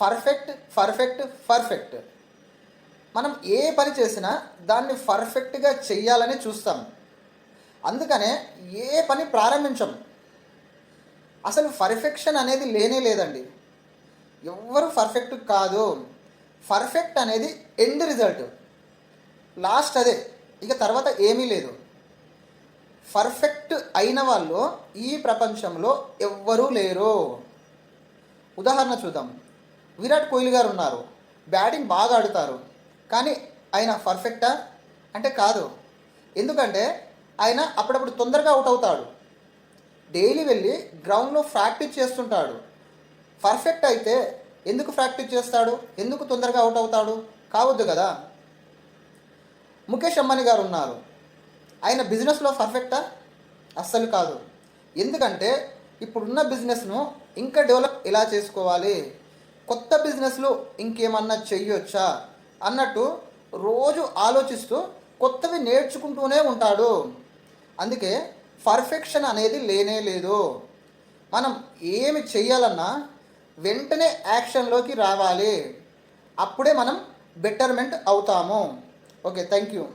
Perfect perfect perfect మనం ఏ పని చేసినా దాన్ని పర్ఫెక్ట్గా చెయ్యాలని చూస్తాం. అందుకనే ఏ పని ప్రారంభించం. అసలు పర్ఫెక్షన్ అనేది లేనే లేదండి. ఎవ్వరు పర్ఫెక్ట్ కాదు. పర్ఫెక్ట్ అనేది ఎండ్ రిజల్ట్ లాస్ట్ అదే. ఇక తర్వాత ఏమీ లేదు. పర్ఫెక్ట్ అయిన వాళ్ళు ఈ ప్రపంచంలో ఎవ్వరూ లేరు. ఉదాహరణ చూద్దాం. విరాట్ కోహ్లీ గారు ఉన్నారు. బ్యాటింగ్ బాగా ఆడుతారు. కానీ ఆయన పర్ఫెక్టా? అంటే కాదు. ఎందుకంటే ఆయన అప్పుడప్పుడు తొందరగా అవుట్ అవుతాడు. డైలీ వెళ్ళి గ్రౌండ్లో ప్రాక్టీస్ చేస్తుంటాడు. పర్ఫెక్ట్ అయితే ఎందుకు ప్రాక్టీస్ చేస్తాడు? ఎందుకు తొందరగా అవుట్ అవుతాడు? కావద్దు కదా. ముఖేష్ అంబానీ గారు ఉన్నారు. ఆయన బిజినెస్లో పర్ఫెక్టా? అస్సలు కాదు. ఎందుకంటే ఇప్పుడున్న బిజినెస్ను ఇంకా డెవలప్ ఎలా చేసుకోవాలి? కొత్త బిజినెస్లో ఇంకేమన్నా చెయ్యొచ్చా? అన్నట్టు రోజు ఆలోచిస్తూ కొత్తవి నేర్చుకుంటూనే ఉంటాడు. అందుకే పర్ఫెక్షన్ అనేది లేనే లేదు. మనం ఏమి చెయ్యాలన్నా వెంటనే యాక్షన్లోకి రావాలి. అప్పుడే మనం బెటర్మెంట్ అవుతాము. Okay thank you